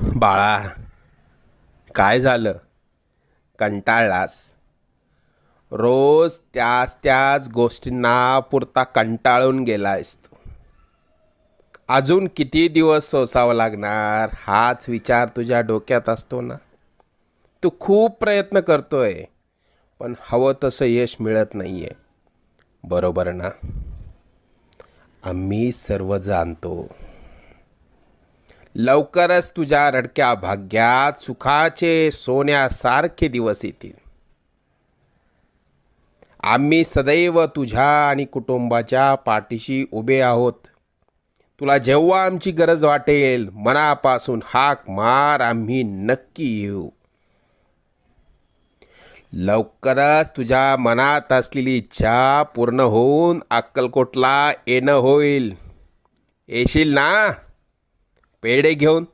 बाळा काय झालं? कंटाळलास. रोज त्याच त्याच गोष्टींना पुरता कंटाळून गेलायस तू. अजून किती दिवस सोसावं लागणार? हाच विचार तुझ्या डोक्यात असतो ना? तू खूप प्रयत्न करतोय पण हवं तसं यश मिळत नाही आहे बरोबर ना? आम्ही सर्व जाणतो. लवकरच तुझ्या रडक्या भाग्यात सुखाचे सोन्यासारखे दिवस येतील. आम्ही सदैव तुझ्या आणि कुटुंबाच्या पाठीशी उभे आहोत. तुला जेव्हा आमची गरज वाटेल मनापासून हाक मार आम्ही नक्की येऊ. लवकरच तुझ्या मनात असलेली इच्छा पूर्ण होऊन अक्कलकोटला येणं होईल. येशील ना? पेढे घेऊन